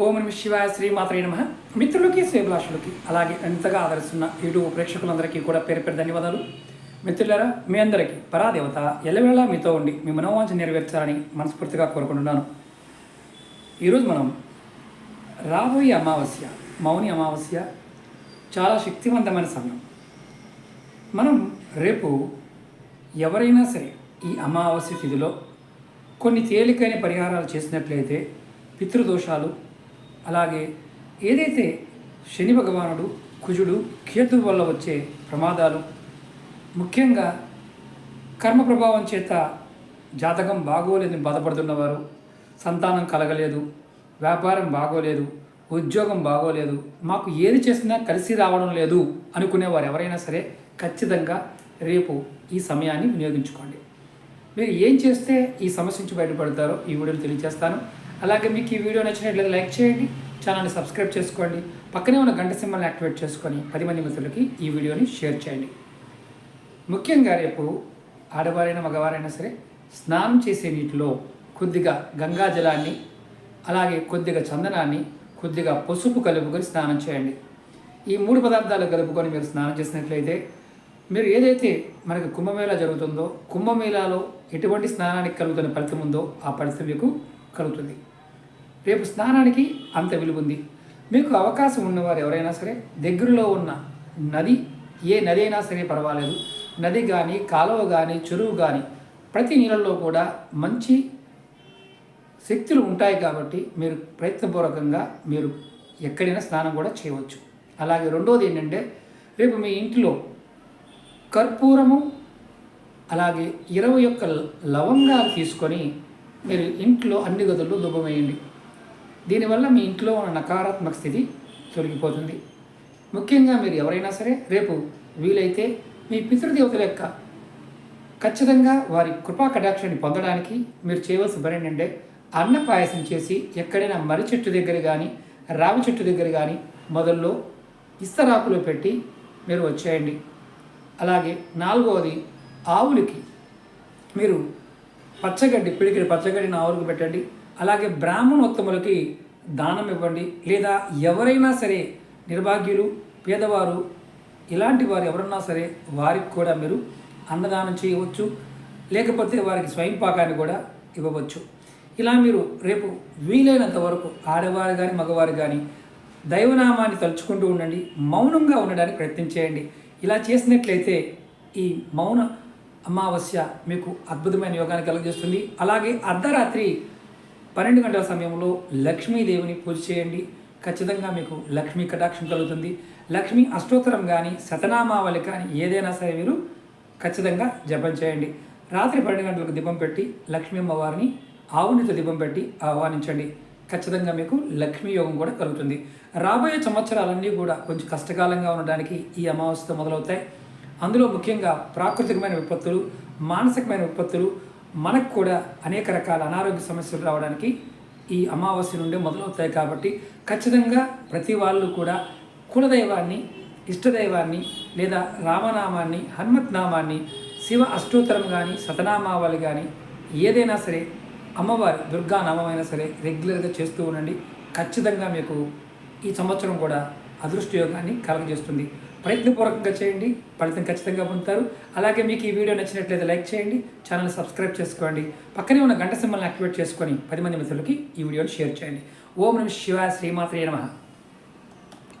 ఓం నమ శివాయ శ్రీమాత్రే నమ. మిత్రులకి శ్రేభిలాషులకి అలాగే ఎంతగా ఆదరిస్తున్న యూట్యూబ్ ప్రేక్షకులందరికీ కూడా పేరు పేరు ధన్యవాదాలు. మిత్రులారా మీ అందరికీ పరాదేవత ఎల్లవేళ మీతో ఉండి మీ మనోవాంఛ నెరవేర్చాలని మనస్ఫూర్తిగా కోరుకుంటున్నాను. ఈరోజు మనం రాబోయే అమావాస్య మౌని అమావాస్య చాలా శక్తివంతమైన సమయం మనం రేపు ఎవరైనా సరే ఈ అమావాస్య తిథిలో కొన్ని తేలికైన పరిహారాలు చేసినట్లయితే పితృదోషాలు అలాగే ఏదైతే శని భగవానుడు కుజుడు కేతు వల్ల వచ్చే ప్రమాదాలు ముఖ్యంగా కర్మ ప్రభావం చేత జాతకం బాగోలేదని బాధపడుతున్నవారు సంతానం కలగలేదు వ్యాపారం బాగోలేదు ఉద్యోగం బాగోలేదు మాకు ఏది చేసినా కలిసి రావడం లేదు అనుకునేవారు ఎవరైనా సరే ఖచ్చితంగా రేపు ఈ సమయాన్ని వినియోగించుకోండి. మీరు ఏం చేస్తే ఈ సమస్య నుంచి బయటపడతారో ఈ వీడియోలు తెలియజేస్తాను. అలాగే మీకు ఈ వీడియో నచ్చినట్లయితే లైక్ చేయండి ఛానల్ని సబ్స్క్రైబ్ చేసుకోండి పక్కనే ఉన్న గంట సింబల్ని యాక్టివేట్ చేసుకొని పది మంది మిత్రులకి ఈ వీడియోని షేర్ చేయండి. ముఖ్యంగా రేపు ఆడవారైనా మగవారైనా సరే స్నానం చేసే నీటిలో కొద్దిగా గంగా జలాన్ని అలాగే కొద్దిగా చందనాన్ని కొద్దిగా పసుపు కలుపుకొని స్నానం చేయండి. ఈ మూడు పదార్థాలు కలుపుకొని మీరు స్నానం చేసినట్లయితే మీరు ఏదైతే మనకి కుంభమేళా జరుగుతుందో కుంభమేళాలో ఎటువంటి స్నానానికి కలుగుతున్న ఫలితం ఉందో ఆ ఫలితం మీకు కలుగుతుంది. రేపు స్నానానికి అంత విలువ ఉంది మీకు అవకాశం ఉన్నవారు ఎవరైనా సరే దగ్గరలో ఉన్న నది ఏ నది అయినా సరే పర్వాలేదు. నది కానీ కాలువ కానీ చెరువు కానీ ప్రతి నీళ్ళల్లో కూడా మంచి శక్తులు ఉంటాయి కాబట్టి మీరు ప్రయత్నపూర్వకంగా మీరు ఎక్కడైనా స్నానం కూడా చేయవచ్చు. అలాగే రెండోది ఏంటంటే రేపు మీ ఇంట్లో కర్పూరము అలాగే ఇరవై ఒక్క లవంగాలు తీసుకొని మీరు ఇంట్లో అన్ని గదుల్లో దుబ్బమేయండి. దీనివల్ల మీ ఇంట్లో ఉన్న నకారాత్మక స్థితి తొలగిపోతుంది. ముఖ్యంగా మీరు ఎవరైనా సరే రేపు వీలైతే మీ పితృదేవతల యొక్క ఖచ్చితంగా వారి కృపా కటాక్షాన్ని పొందడానికి మీరు చేయవలసిన పని ఏంటంటే అన్న పాయసం చేసి ఎక్కడైనా మర్రి చెట్టు దగ్గర కానీ రావి చెట్టు దగ్గర కానీ మొదల్లో ఇస్తరాకులో పెట్టి మీరు వచ్చేయండి. అలాగే నాలుగవది ఆవులకి మీరు పచ్చగడ్డి పిడికిడి పచ్చగడ్డిని ఆవులకు పెట్టండి. అలాగే బ్రాహ్మణోత్తములకి దానం ఇవ్వండి. లేదా ఎవరైనా సరే నిర్భాగ్యులు పేదవారు ఇలాంటి వారు ఎవరన్నా సరే వారికి కూడా మీరు అన్నదానం చేయవచ్చు. లేకపోతే వారికి స్వయం పాకాన్ని కూడా ఇవ్వవచ్చు. ఇలా మీరు రేపు వీలైనంత వరకు ఆడవారు కానీ మగవారు కానీ దైవనామాన్ని తలుచుకుంటూ ఉండండి. మౌనంగా ఉండడానికి ప్రయత్నం చేయండి. ఇలా చేసినట్లయితే ఈ మౌన అమావాస్య మీకు అద్భుతమైన యోగాన్ని కలుగజేస్తుంది. అలాగే అర్ధరాత్రి పన్నెండు గంటల సమయంలో లక్ష్మీదేవిని పూజ చేయండి. ఖచ్చితంగా మీకు లక్ష్మీ కటాక్షం కలుగుతుంది. లక్ష్మీ అష్టోత్తరం కానీ శతనామావళి కానీ ఏదైనా సరే మీరు ఖచ్చితంగా జపం చేయండి. రాత్రి పన్నెండు గంటలకు దీపం పెట్టి లక్ష్మీ అమ్మవారిని ఆవునితో దీపం పెట్టి ఆహ్వానించండి. ఖచ్చితంగా మీకు లక్ష్మీ యోగం కూడా కలుగుతుంది. రాబోయే సంవత్సరాలన్నీ కూడా కొంచెం కష్టకాలంగా ఉండడానికి ఈ అమావాస్యతో మొదలవుతాయి. అందులో ముఖ్యంగా ప్రాకృతికమైన విపత్తులు మానసికమైన విపత్తులు మనకు కూడా అనేక రకాల అనారోగ్య సమస్యలు రావడానికి ఈ అమావాస్య నుండే మొదలవుతాయి కాబట్టి ఖచ్చితంగా ప్రతి వాళ్ళు కూడా కులదైవాన్ని ఇష్టదైవాన్ని లేదా రామనామాన్ని హనుమత్ నామాన్ని శివ అష్టోత్తరం కానీ సతనామావళి కానీ ఏదైనా సరే అమ్మవారి దుర్గా నామమైనా సరే రెగ్యులర్గా చేస్తూ ఉండండి. ఖచ్చితంగా మీకు ఈ సంవత్సరం కూడా అదృష్టయోగాన్ని కలగజేస్తుంది. ప్రయత్నపూర్వకంగా చేయండి ఫలితం ఖచ్చితంగా పొందుతారు. అలాగే మీకు ఈ వీడియో నచ్చినట్లయితే లైక్ చేయండి ఛానల్ సబ్స్క్రైబ్ చేసుకోండి. పక్కనే ఉన్న గంట సింబల్ని యాక్టివేట్ చేసుకొని పది మంది మిత్రులకి ఈ వీడియోని షేర్ చేయండి. ఓం నమ శివ శ్రీమాత్రే నమ.